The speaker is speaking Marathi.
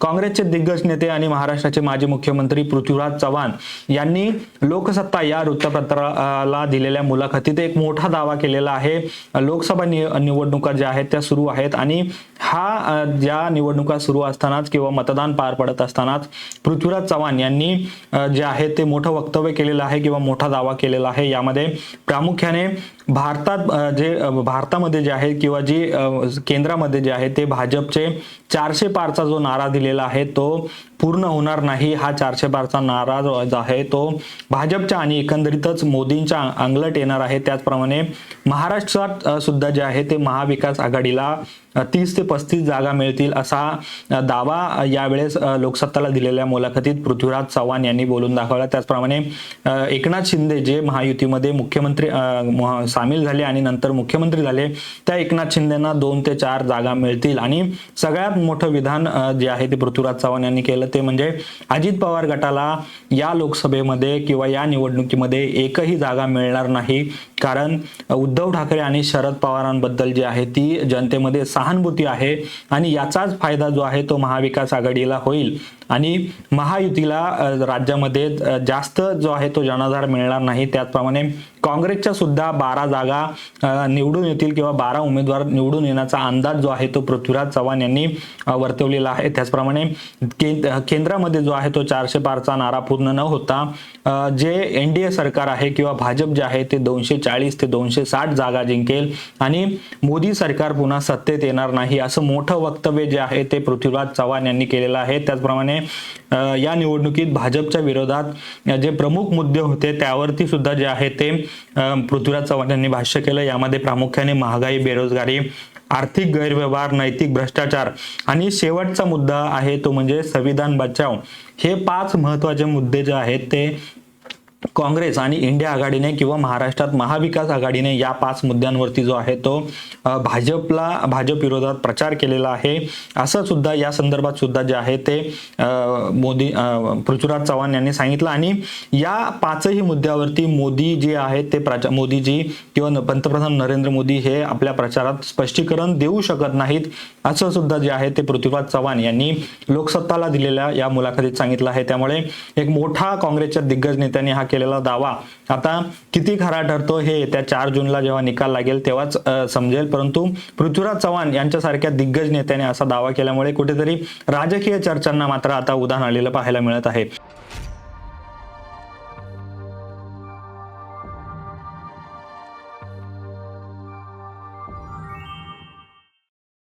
काँग्रेसचे दिग्गज नेते आणि महाराष्ट्राचे माजी मुख्यमंत्री पृथ्वीराज चव्हाण यांनी लोकसत्ता या वृत्तपत्राला दिलेल्या मुलाखतीत एक मोठा दावा केलेला आहे. लोकसभा निवडणुका ज्या आहेत त्या सुरू आहेत आणि हा ज्या निवडणुका सुरू असतानाच किंवा मतदान पार पडत असतानाच पृथ्वीराज चव्हाण यांनी जे आहे ते मोठं वक्तव्य केलेलं आहे किंवा मोठा दावा केलेला आहे. यामध्ये प्रामुख्याने भारतात जे भारतामध्ये जे आहे किंवा जी केंद्रामध्ये जे आहे ते भाजपचे चारशे पारचा जो नारा दिलेला आहे तो पूर्ण होणार नाही हा चारशे बारचा नारा जो आहे. तो भाजपच्या आणि एकंदरीतच मोदींच्या अंगलट येणार आहे. त्याचप्रमाणे महाराष्ट्रात सुद्धा जे आहे ते महाविकास आघाडीला तीस ते पस्तीस जागा मिळतील असा दावा यावेळेस लोकसत्ताला दिलेल्या मुलाखतीत पृथ्वीराज चव्हाण यांनी बोलून दाखवला. त्याचप्रमाणे एकनाथ शिंदे जे महायुतीमध्ये मुख्यमंत्री म- सामील झाले आणि नंतर मुख्यमंत्री झाले त्या एकनाथ शिंदेना दोन ते चार जागा मिळतील. आणि सगळ्यात मोठं विधान जे आहे ते पृथ्वीराज चव्हाण यांनी केलं. ते म्हणजे अजित पवार गटाला या लोकसभेमध्ये किंवा या निवडणुकीमध्ये एकही जागा मिळणार नाही. कारण उद्धव ठाकरे आणि शरद पवारांबद्दल जी आहे ती जनतेमध्ये सहानुभूती आहे आणि याचाच फायदा जो आहे तो महाविकास आघाडीला होईल. आणि महायुतीला राज्यामध्ये जास्त जो आहे तो जनाधार मिळणार नाही. त्याचप्रमाणे काँग्रेसच्या सुद्धा बारा जागा निवडून येतील किंवा बारा उमेदवार निवडून येण्याचा अंदाज जो आहे तो पृथ्वीराज चव्हाण यांनी वर्तवलेला आहे. त्याचप्रमाणे केंद्रामध्ये जो आहे तो चारशे पारचा नारा पूर्ण न होता जे एन डी ए सरकार आहे किंवा भाजप जे आहे ते दोनशे चाळीस ते दोनशे साठ जागा जिंकेल आणि मोदी सरकार पुन्हा सत्तेत येणार नाही असं मोठं वक्तव्य जे आहे ते पृथ्वीराज चव्हाण यांनी केलेलं आहे. त्याचप्रमाणे या निवडणुकीत भाजपच्या विरोधात जे प्रमुख मुद्दे होते त्यावरती सुद्धा जे आहे ते पृथ्वीराज चव्हाण यांनी भाष्य केलं. यामध्ये प्रामुख्याने महागाई बेरोजगारी आर्थिक गैरव्यवहार नैतिक भ्रष्टाचार आणि शेवटचा मुद्दा आहे तो म्हणजे संविधान बचाव. हे पाच महत्त्वाचे मुद्दे जे आहेत ते काँग्रेस आणि इंडिया आघाडीने किंवा महाराष्ट्रात महाविकास आघाडीने या पाच मुद्द्यांवरती जो आहे तो भाजपला भाजप विरोधात प्रचार केलेला आहे. असं सुद्धा या संदर्भात सुद्धा जे आहे ते मोदी पृथ्वीराज चव्हाण यांनी सांगितलं. आणि या पाचही मुद्द्यावरती मोदी जे आहेत ते प्रचा मोदीजी किंवा पंतप्रधान नरेंद्र मोदी हे आपल्या प्रचारात स्पष्टीकरण देऊ शकत नाहीत असं सुद्धा जे आहे ते पृथ्वीराज चव्हाण यांनी लोकसत्ताला दिलेल्या या मुलाखतीत सांगितलं आहे. त्यामुळे एक मोठा काँग्रेसच्या दिग्गज नेत्यांनी हा केलेला दावा. आता किती खरा ठरतो हे येत्या चार जूनला जेव्हा निकाल लागेल तेव्हाच समजेल. परंतु पृथ्वीराज चव्हाण यांच्यासारख्या दिग्गज नेत्याने असा दावा केल्यामुळे कुठेतरी राजकीय चर्चांना मात्र आता उदाहरण आलेलं पाहायला मिळत आहे.